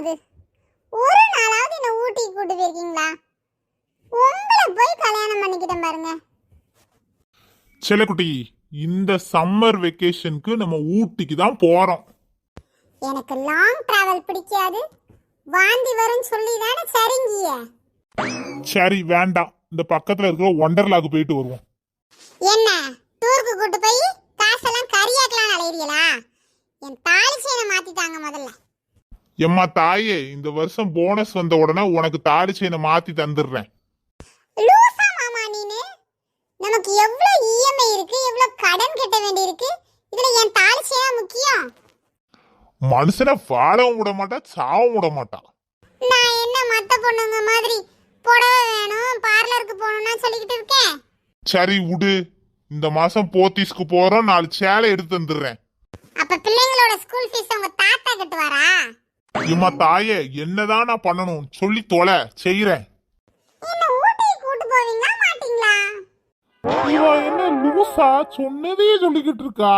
ஆகுது ஒரு நாளாவது என்ன ஊட்டிக்கு கூட்டு போயிருக்கீங்களா? உங்களை போய் கல்யாணம் பண்ணிக்கிட்டேன் பாருங்க. செல்லக்குட்டி இந்த சம்மர் வெக்கேஷனுக்கு நம்ம ஊட்டிக்கு தான் போறோம். எனக்கு லாங் டிராவல் பிடிக்காது. வாந்தி வரும்னு சொல்லி தானே சரிங்கிய. சரி வேண்டாம். இந்த பக்கத்துல இருக்கிற ஒண்டர்லாக்கு போயிட்டு வருவோம். என்ன டூருக்கு கூட்டு போய் காசெல்லாம் கரியாக்கலாம் அலையிறீங்களா? என் தாலி செயினை மாத்திட்டாங்க முதல்ல. எம்மா தாயே இந்த வருஷம் போனஸ் வந்த உடனே உனக்கு தாலி செயினை மாத்தி தந்துடுறேன். லூசா மாமா நீனு. நமக்கு எவ்வளவு இஎம்ஐ இருக்கு எவ்வளவு கடன் கட்ட வேண்டி இருக்கு இதுல என் தாலி செயினா முக்கியம்? மனுஷனை வாழவும் விட மாட்டா சாவும் விட மாட்டான் நான் என்ன மத்த பொண்ணுங்க மாதிரி புடவை வேணும் பார்லருக்கு போகணும்னா சொல்லிக்கிட்டு இருக்கேன்? சரி விடு. இந்த மாசம் போத்தீஸ்க்கு போறோம் நாலு சேலை எடுத்து தந்துடுறேன். அப்ப பிள்ளைங்களோட ஸ்கூல் ஃபீஸ் உங்க தாத்தா கட்டுவாரா? எம்மா தாயே என்னதான் நான் பண்ணணும்? சொல்லி தொலை செய்யறேன் என்ன ஊட்டிக்கு கூட்டு போவீங்களா மாட்டீங்களா? இவ என்ன லூசா சொன்னதே சொல்லிக்கிட்டு இருக்கா?